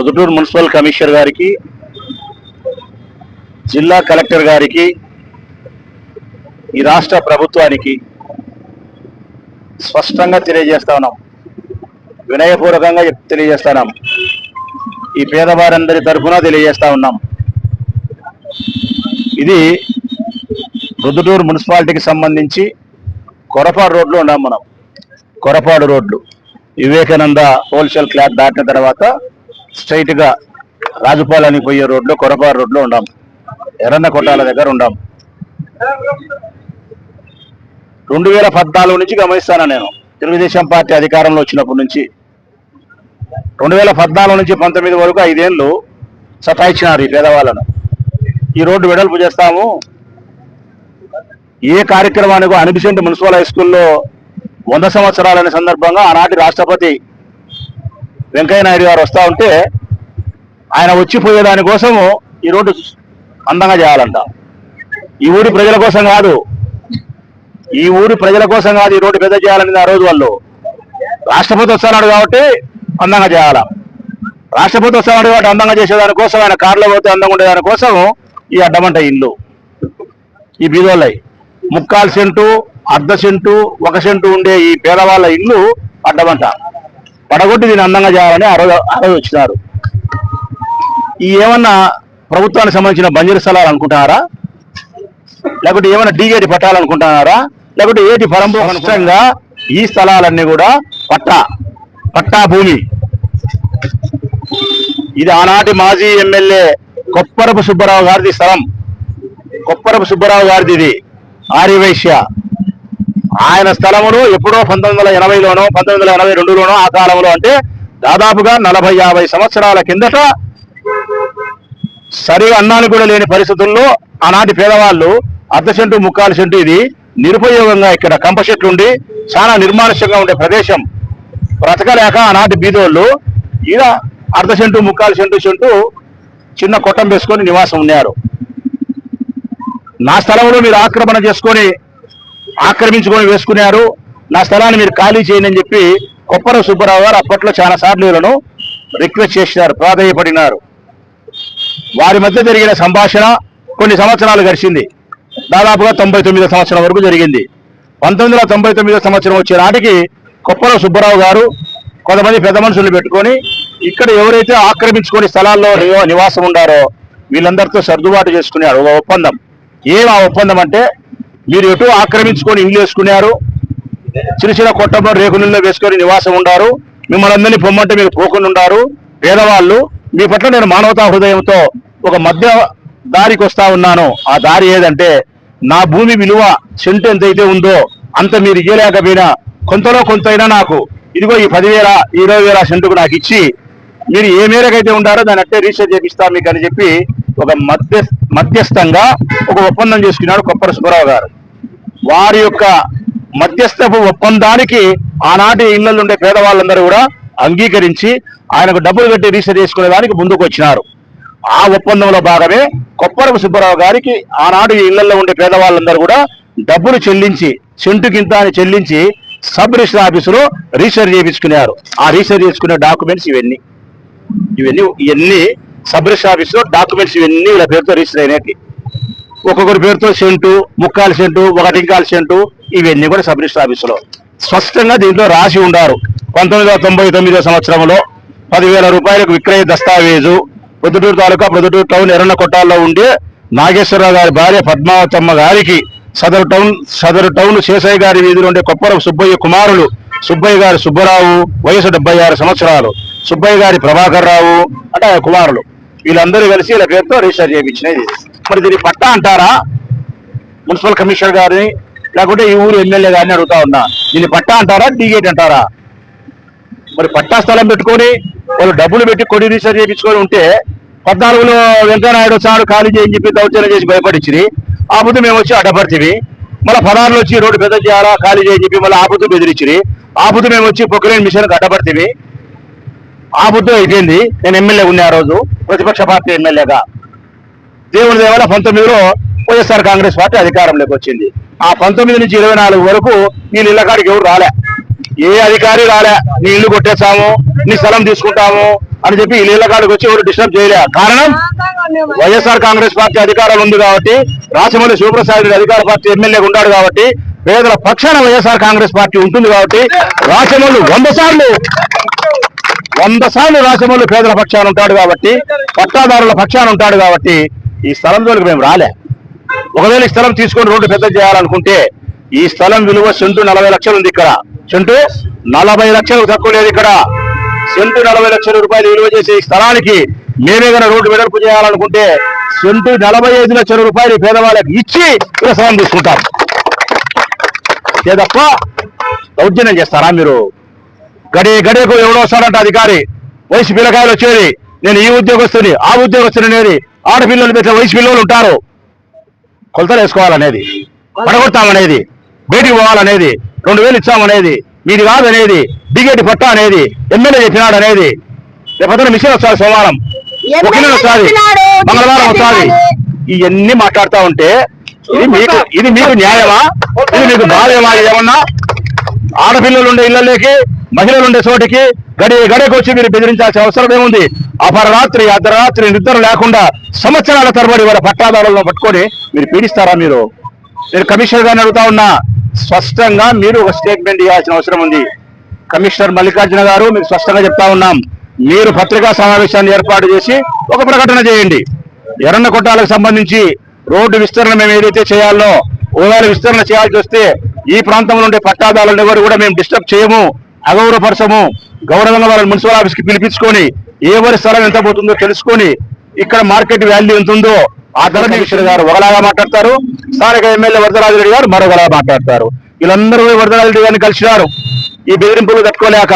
Proddatur municipal commissioner గారికి జిల్లా collector గారికి ఈ రాష్ట్ర ప్రభుత్వానికి స్పష్టంగా తెలియజేస్తా ఉన్నాం. వినయపూర్వకంగా తెలియజేస్తున్నాం ఈ పేదవారందరి తరఫున తెలియజేస్తా ఉన్నాం. ఇది రుద్దుటూరు మున్సిపాలిటీకి సంబంధించి కొరపాడు రోడ్లు ఉన్నాం మనం. కొరపాడు రోడ్లు. వివేకానంద హోల్సేల్ క్లాత్ దాటిన తర్వాత స్ట్రైట్గా రాజుపాలానికి రాజుపాలని పోయే రోడ్లో కొరపార రోడ్లో ఉండాం. ఎర్రన్న కొట్టాల దగ్గర ఉండాం. రెండు వేల పద్నాలుగు నుంచి గమనిస్తాను నేను. తెలుగుదేశం పార్టీ అధికారంలో వచ్చినప్పటి నుంచి. రెండు వేల పద్నాలుగు నుంచి పంతొమ్మిది వరకు ఐదేళ్ళు సతాయించినారు ఈ పేదవాళ్ళను. ఈ రోడ్డు వెడల్పు చేస్తాము. ఏ కార్యక్రమానికి అనిబిసెంట్ మున్సిపల్ హై స్కూల్లో వంద సంవత్సరాలనే సందర్భంగా ఆనాటి రాష్ట్రపతి వెంకయ్య నాయుడు గారు వస్తూ ఉంటే ఆయన వచ్చిపోయే దానికోసము ఈ రోడ్డు అందంగా చేయాలంట. ఈ ఊరి ప్రజల కోసం కాదు. ఈ ఊరి ప్రజల కోసం కాదు ఈ రోడ్డు పెద్ద చేయాలని ఆ రోజు వాళ్ళు. రాష్ట్రపతి వస్తున్నాడు కాబట్టి అందంగా చేయాల. రాష్ట్రపతి వస్తున్నాడు కాబట్టి అందంగా చేసేదాని కోసం ఆయన కారులో పోతే అందంగా ఉండేదాని కోసం ఈ అడ్డమంట ఇల్లు. ఈ బీదోళ్ళై ముక్కాలు సెంటు అర్ధ సెంటు ఒక సెంటు ఉండే ఈ పేదవాళ్ళ ఇల్లు అడ్డమంట. పడగొట్టి దీన్ని అందంగా చేయాలని ఆ రోజు ఆ రోజు వచ్చినారు. ఈ ఏమన్నా ప్రభుత్వానికి సంబంధించిన బంజరు స్థలాలు అనుకుంటున్నారా? లేకపోతే ఏమైనా డీగేటి పట్టాలనుకుంటున్నారా లేకపోతే ఏటి పరంపరంగా ఈ స్థలాలన్నీ కూడా పట్టా పట్టా భూమి. ఇది ఆనాటి మాజీ ఎమ్మెల్యే కొప్పరపు సుబ్బారావు గారిది స్థలం. కొప్పరపు సుబ్బారావు గారిది ఇది. ఆర్యవైశ్య. ఆయన స్థలమును ఎప్పుడో పంతొమ్మిది వందల ఎనభైలోనో పంతొమ్మిది వందల ఎనభై రెండులోనో ఆ కాలంలో అంటే దాదాపుగా నలభై యాభై సంవత్సరాల కిందట సరిగా అన్నానికి కూడా లేని పరిస్థితుల్లో ఆనాటి పేదవాళ్ళు అర్ధ సెంటు ముక్కాలు సెంటు ఇది నిరుపయోగంగా ఇక్కడ కంప చెట్లు ఉండి చాలా నిర్మానుష్యంగా ఉండే ప్రదేశం. బ్రతకలేక ఆనాటి బీదోళ్ళు ఈడ అర్ధ సెంటు ముక్కాలు సెంటు సెంటు చిన్న కొట్టం వేసుకొని నివాసం ఉన్నారు. నా స్థలంలో మీరు ఆక్రమణ చేసుకొని ఆక్రమించుకొని వేసుకున్నారు. నా స్థలాన్ని మీరు ఖాళీ చేయండి అని చెప్పి కొప్పర సుబ్బారావు గారు అప్పట్లో చాలా సార్లు వీళ్ళను రిక్వెస్ట్ చేసినారు ప్రాధాయపడినారు. వారి మధ్య జరిగిన సంభాషణ కొన్ని సంవత్సరాలు గడిచింది. దాదాపుగా తొంభై తొమ్మిదో సంవత్సరం వరకు జరిగింది. పంతొమ్మిది వందల తొంభై తొమ్మిదో సంవత్సరం వచ్చే నాటికి కొప్పల సుబ్బారావు గారు కొంతమంది పెద్ద మనుషులు పెట్టుకొని ఇక్కడ ఎవరైతే ఆక్రమించుకొని స్థలాల్లో నివాసం ఉండారో వీళ్ళందరితో సర్దుబాటు చేసుకున్నారు ఒక ఒప్పందం. ఏం ఆ ఒప్పందం అంటే మీరు ఎటు ఆక్రమించుకొని ఇండ్లు వేసుకున్నారు చిన్న చిన్న కొట్టంలో రేకులలో వేసుకొని నివాసం ఉండారు. మిమ్మల్ని అందరినీ పొమ్మంటే మీరు పోకుండా ఉండారు. పేదవాళ్ళు మీ పట్ల నేను మానవతా హృదయంతో ఒక మధ్య దారికి వస్తా ఉన్నాను. ఆ దారి ఏదంటే నా భూమి విలువ సెంటు ఎంతైతే ఉందో అంత మీరు ఇయ్యలేకపోయినా కొంతలో కొంతైనా నాకు ఇదిగో ఈ పదివేల ఇరవై వేల సెంటుకు నాకు ఇచ్చి మీరు ఏ మేరకైతే ఉండారో దాన్ని అట్టే రీసెర్చ్ చేపిస్తా మీకు అని చెప్పి ఒక మధ్య మధ్యస్థంగా ఒక ఒప్పందం చేసుకున్నాడు కొప్పర సుబ్బారావు గారు. వారి యొక్క మధ్యస్థపు ఒప్పందానికి ఆనాటి ఇళ్ళలో ఉండే పేదవాళ్ళందరూ కూడా అంగీకరించి ఆయనకు డబ్బులు కట్టి రిజిస్టర్ చేసుకునే దానికి ముందుకు వచ్చినారు ఆ ఒప్పందంలో భాగమే కొప్పరపు సుబ్బారావు గారికి ఆనాడు ఇళ్ళలో ఉండే పేదవాళ్ళందరూ కూడా డబ్బులు చెల్లించి సెంటుకింత అని చెల్లించి సబ్ రిజిస్టర్ ఆఫీసులో రిజిస్టర్ చేయించుకున్నారు. ఆ రిజిస్టర్ చేసుకునే డాక్యుమెంట్స్ ఇవన్నీ. ఇవన్నీ ఇవన్నీ సబ్ రిజిస్టర్ ఆఫీసులో డాక్యుమెంట్స్ ఇవన్నీ వీళ్ళ పేరుతో రిజిస్టర్ అయినట్టు ఒక్కొక్కరి పేరుతో సెంటు ముక్కాలు సెంటు ఒకటి సెంటు ఇవన్నీ కూడా సబ్ రిజిస్టర్ ఆఫీసులో. స్పష్టంగా దీంట్లో రాసి ఉండారు. పంతొమ్మిది తొంభై తొమ్మిదో సంవత్సరంలో పదివేల రూపాయలకు విక్రయ దస్తావేజు ప్రొద్దుటూరు తాలూకా ప్రొద్దుటూరు టౌన్ ఎర్రన్న కొట్టాల్లో ఉండే నాగేశ్వరరావు గారి భార్య పద్మావతమ్మ గారికి సదరు టౌన్ సదరు టౌన్ శేషయ్య గారి వీధిలో ఉండే కొప్పరం సుబ్బయ్య కుమారులు సుబ్బయ్య గారి సుబ్బరావు వయసు డెబ్బై ఆరు సంవత్సరాలు. సుబ్బయ్య గారి ప్రభాకర్ రావు అంటే కుమారులు. వీళ్ళందరూ కలిసి వీళ్ళ పేరుతో రిజిస్టర్ చేయించినది మరి దీన్ని పట్టా అంటారా? మున్సిపల్ కమిషనర్ గారిని లేకుంటే ఈ ఊరు ఎమ్మెల్యే గారిని అడుగుతా ఉన్నా. దీన్ని పట్టా అంటారా? డీగేట్ అంటారా? మరి పట్టా స్థలం పెట్టుకొని వాళ్ళు డబ్బులు పెట్టి కొడి రీసెర్చ్ చేయించుకొని ఉంటే పద్నాలుగులో వెంకయ్యనాయుడు సార్ ఖాళీ చేయని చెప్పి దౌర్జన్యం చేసి భయపడించింది ఆపుతూ మేము వచ్చి అడ్డపడితే మళ్ళీ పదహారులో వచ్చి రోడ్డు పెద్ద చేయాలా ఖాళీ చేయని చెప్పి మళ్ళీ ఆపుతూ బెదిరించిరి. ఆపుతూ మేము వచ్చి పొక్కలేని మిషన్ ఆ బుద్ధి అయిపోయింది. నేను ఎమ్మెల్యే ఉన్నా ఆ రోజు ప్రతిపక్ష పార్టీ ఎమ్మెల్యేగా. దేవుని దేవాల పంతొమ్మిదిలో వైఎస్ఆర్ కాంగ్రెస్ పార్టీ అధికారంలోకి వచ్చింది. ఆ పంతొమ్మిది నుంచి ఇరవై నాలుగు వరకు నేను ఇళ్ళ కాడికి ఎవరు రాలే. ఏ అధికారి రాలే. నీ ఇల్లు కొట్టేస్తాము నీ స్థలం తీసుకుంటాము అని చెప్పి ఈ నీళ్ళ కాడికి వచ్చి ఎవరు డిస్టర్బ్ చేయలే. కారణం వైఎస్ఆర్ కాంగ్రెస్ పార్టీ అధికారం ఉంది కాబట్టి రాజమౌళి శివప్రసాద్ రెడ్డి అధికార పార్టీ ఎమ్మెల్యేగా ఉన్నాడు కాబట్టి పేదల పక్షాన వైఎస్ఆర్ కాంగ్రెస్ పార్టీ ఉంటుంది కాబట్టి రాజమౌళి వంద సార్లు వంద సార్లు రాజమౌళి పేదల పక్షాన ఉంటాడు కాబట్టి పట్టాదారుల పక్షాన ఉంటాడు కాబట్టి ఈ స్థలం జోలికి మేము రాలే. ఒకవేళ ఈ స్థలం తీసుకొని రోడ్డు పెద్ద చేయాలనుకుంటే ఈ స్థలం విలువ సెంటు నలభై లక్షలు ఉంది ఇక్కడ. సెంటు నలభై లక్షలు తక్కువ లేదు ఇక్కడ. సెంటు నలభై లక్షల రూపాయలు విలువ చేసే ఈ స్థలానికి మేమే గన రోడ్డు వెడల్పు చేయాలనుకుంటే సెంటు నలభై ఐదు లక్షల రూపాయలు పేదవాళ్ళకి ఇచ్చి ఇలా స్థలం తీసుకుంటాం లేదప్ప దౌర్జన్యం చేస్తారా మీరు? గడి గడియకు ఎవడో వస్తాడంట అధికారి. వయసు పిల్లకాయలు వచ్చేది. నేను ఈ ఉద్యోగస్తుని ఆ ఉద్యోగస్తుని అనేది ఆడపిల్లలు పెట్టిన వయసు పిల్లలు ఉంటారు. కొలతలు వేసుకోవాలనేది పడగొడతామనేది బయటికి పోవాలనేది రెండు వేలు ఇచ్చామనేది మీది కాదనేది డిగేటి పట్టా అనేది ఎమ్మెల్యే చెప్పినాడు అనేది రేపొద్దున మిషన్ వస్తుంది సోమవారం. వకీలు వస్తుంది. మంగళవారం వస్తుంది. ఇవన్నీ మాట్లాడుతా ఉంటే ఇది మీకు ఇది మీకు న్యాయమా? ఇది మీకు భావ్యమా ఏమన్నా? ఆడపిల్లలు ఉండే ఇళ్ళలోకి మహిళలు ఉండే చోటికి గడి గడికి వచ్చి మీరు బెదిరించాల్సిన అవసరం ఏముంది? అపరరాత్రి అర్ధరాత్రి నిద్ర లేకుండా సంవత్సరాల తరబడి వాళ్ళ పట్టాదారులను పట్టుకొని మీరు పీడిస్తారా మీరు? నేను కమిషనర్ గారిని అడుగుతా ఉన్నా. స్పష్టంగా మీరు ఒక స్టేట్మెంట్ ఇవ్వాల్సిన అవసరం ఉంది. కమిషనర్ మల్లికార్జున గారు మీకు స్పష్టంగా చెప్తా ఉన్నాం. మీరు పత్రికా సమావేశాన్ని ఏర్పాటు చేసి ఒక ప్రకటన చేయండి. ఎర్రన్న కొట్టాలకు సంబంధించి రోడ్డు విస్తరణ మేము ఏదైతే చేయాలో ఒకవేళ విస్తరణ చేయాల్సి వస్తే ఈ ప్రాంతంలో ఉండే పట్టాదారులను ఎవరు కూడా మేము డిస్టర్బ్ చేయము. అగౌరవపరచము. గౌరవంగా వాళ్ళని మున్సిపల్ ఆఫీస్కి పిలిపించుకొని ఎవరి స్థలం ఎంత పోతుందో తెలుసుకొని ఇక్కడ మార్కెట్ వాల్యూ ఎంత ఉందో ఆ ధర గారు ఒకలాగా మాట్లాడతారు. స్థానిక ఎమ్మెల్యే వరదరాజరెడ్డి గారు మరొకలాగా మాట్లాడతారు. వీళ్ళందరూ వరదరాజు రెడ్డి గారిని కలిసినారు. ఈ బెదిరింపులు తట్టుకోలేక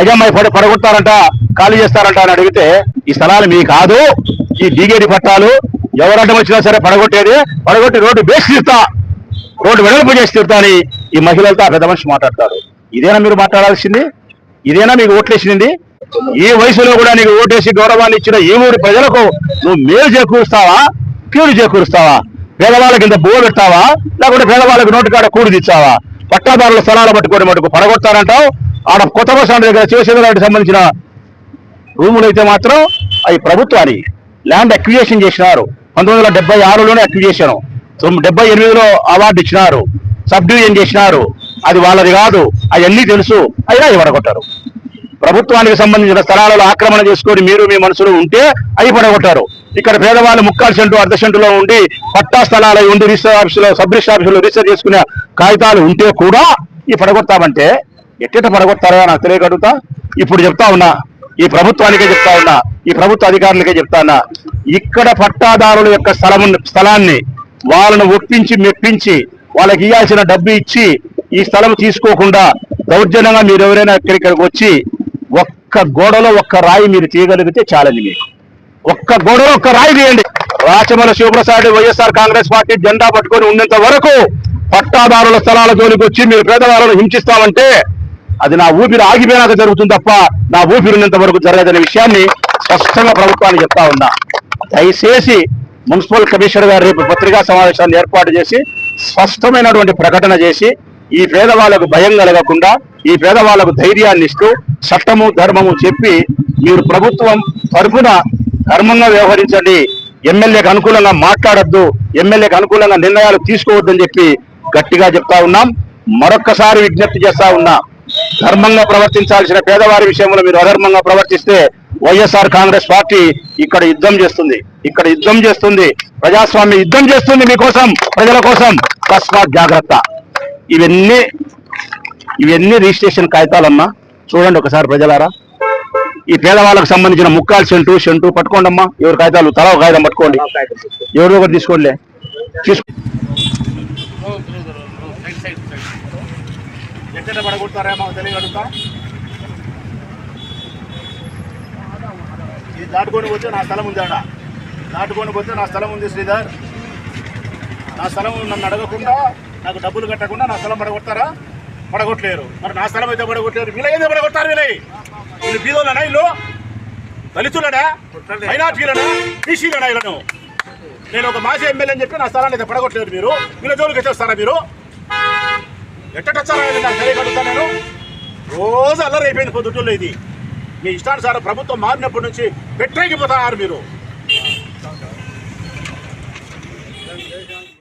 అజమ్మాయి మరి పడ పడగొడతారంట ఖాళీ చేస్తారంట అని అడిగితే ఈ స్థలాలు మీ కాదు ఈ డీగేడి పట్టాలు ఎవరడ్డం వచ్చినా సరే పడగొట్టేది పడగొట్టి రోడ్డు బేసి తీరుతా రోడ్డు వెడల్పు చేసి తీరుతా అని ఈ మహిళలతో ఆ పెద్ద మనిషి మాట్లాడతారు. ఇదేనా మీరు మాట్లాడాల్సింది? ఇదేనా మీకు ఓట్లేసింది? ఈ వయసులో కూడా నీకు ఓటేసి గౌరవాన్ని ఇచ్చిన ఈ ఊరి ప్రజలకు నువ్వు మేలు చేకూరుస్తావా? కీడు చేకూరుస్తావా? పేదవాళ్ళకి ఇంత బో పెట్టావా లేకుంటే పేదవాళ్ళకి నోటి కాడ కూడి తెచ్చావా పట్టాదారుల స్థలాలు పట్టుకొని మటుకు పడగొడతారంటావు ఆడ కొత్త బస్ దగ్గర శివశంకరానికి సంబంధించిన రూములు అయితే మాత్రం అవి ప్రభుత్వాన్ని ల్యాండ్ అక్విజేషన్ చేసినారు. పంతొమ్మిది వందల డెబ్బై ఆరులోనే అక్విజేషన్. డెబ్బై ఎనిమిదిలో అవార్డు ఇచ్చినారు. సబ్ డివిజన్ చేసినారు. అది వాళ్ళది కాదు. అవన్నీ తెలుసు. అయినా ఇవ్వడగొట్టారు. ప్రభుత్వానికి సంబంధించిన స్థలాలలో ఆక్రమణ చేసుకొని మీరు మీ మనసులో ఉంటే అవి పడగొట్టారు. ఇక్కడ పేదవాళ్ళు ముక్కాలు సెంటు అర్ధ సెంటులో ఉండి పట్టా స్థలాలు ఉండి రిజిస్టర్ ఆఫీసులో సబ్ రిజిస్టర్ ఆఫీసులో రిజిస్టర్ చేసుకునే కాగితాలు ఉంటే కూడా ఈ పడగొడతామంటే ఎట్టెట పడగొడతారో నాకు తెలియగలుగుతా. ఇప్పుడు చెప్తా ఉన్నా ఈ ప్రభుత్వానికే చెప్తా ఉన్నా ఈ ప్రభుత్వ అధికారులకే చెప్తా ఉన్నా ఇక్కడ పట్టాదారుల యొక్క స్థలం స్థలాన్ని వాళ్ళను ఒప్పించి మెప్పించి వాళ్ళకి ఇవ్వాల్సిన డబ్బు ఇచ్చి ఈ స్థలం తీసుకోకుండా దౌర్జన్యంగా మీరు ఎవరైనా ఇక్కడికి వచ్చి ఒక్క గోడలో ఒక్క రాయి మీరు తీయగలిగితే చాలండి మీకు. ఒక్క గోడలో ఒక్క రాయి తీయండి. రాచమల శివప్రసాద్ వైఎస్ఆర్ కాంగ్రెస్ పార్టీ జెండా పట్టుకొని ఉన్నంత వరకు పట్టాదారుల స్థలాల జోలికి వచ్చి మీరు పేదవాళ్ళను హింసిస్తామంటే అది నా ఊపిరి ఆగిపోయినాక జరుగుతుంది తప్ప నా ఊపిరి ఉన్నంత వరకు జరగదనే విషయాన్ని స్పష్టంగా ప్రభుత్వానికి చెప్తా ఉన్నా. దయచేసి మున్సిపల్ కమిషనర్ గారు రేపు పత్రికా సమావేశాన్ని ఏర్పాటు చేసి స్పష్టమైనటువంటి ప్రకటన చేసి ఈ పేదవాళ్ళకు భయం కలగకుండా ఈ పేదవాళ్ళకు ధైర్యాన్ని ఇస్తూ చట్టము ధర్మము చెప్పి మీరు ప్రభుత్వం తరఫున ధర్మంగా వ్యవహరించండి. ఎమ్మెల్యేకి అనుకూలంగా మాట్లాడద్దు ఎమ్మెల్యేకి అనుకూలంగా నిర్ణయాలు తీసుకోవద్దని చెప్పి గట్టిగా చెప్తా ఉన్నాం. మరొక్కసారి విజ్ఞప్తి చేస్తా ఉన్నా ధర్మంగా ప్రవర్తించాల్సిన పేదవారి విషయంలో మీరు అధర్మంగా ప్రవర్తిస్తే వైఎస్ఆర్ కాంగ్రెస్ పార్టీ ఇక్కడ యుద్ధం చేస్తుంది. ఇక్కడ యుద్ధం చేస్తుంది. ప్రజాస్వామ్య యుద్ధం చేస్తుంది మీకోసం ప్రజల కోసం. తస్మాత్ జాగ్రత్త. ఇవన్నీ ఇవన్నీ రిజిస్ట్రేషన్ కాగితాలన్నా చూడండి ఒకసారి ప్రజలారా. ఈ పేదవాళ్ళకు సంబంధించిన ముక్కాలు సెంటు సెంటు పట్టుకోండి అమ్మా ఎవరి కాగితాలు తల ఒక కాగితం పట్టుకోండి. ఎవరు ఒకటి తీసుకోండి తీసుకో. ఇది దాటుకొని పోతే నా స్థలం ఉంది ఆడ. దాటుకొని పోతే నా స్థలం ఉంది శ్రీధర్. నా స్థలం నన్ను అడగకుండా నాకు డబ్బులు కట్టకుండా నా స్థలం పడగొడతారా? పడగొట్టలేరు. మరి నా స్థలం అయితే పడగొట్టలేరు. వీళ్ళ ఏదో పడగొట్టారు వీళ్ళ? వీళ్ళు బీదోళ్ళనా ఇల్లు దళితులనా? మైనార్టీలనా? బీసీలనా ఇళ్ళను నేను ఒక మాజీ ఎమ్మెల్యే అని చెప్పి నా స్థలాన్ని అయితే పడగొట్టలేరు మీరు. వీళ్ళ జోలికి వచ్చేస్తారా మీరు? ఎట్టొచ్చారా నాకు తెలియగలుగుతా నేను. రోజు అల్లరి అయిపోయింది పొద్దుటూళ్ళు ఇది. మీ ఇష్టానుసారం ప్రభుత్వం మారినప్పటి నుంచి పెట్టేకిపోతున్నారు మీరు.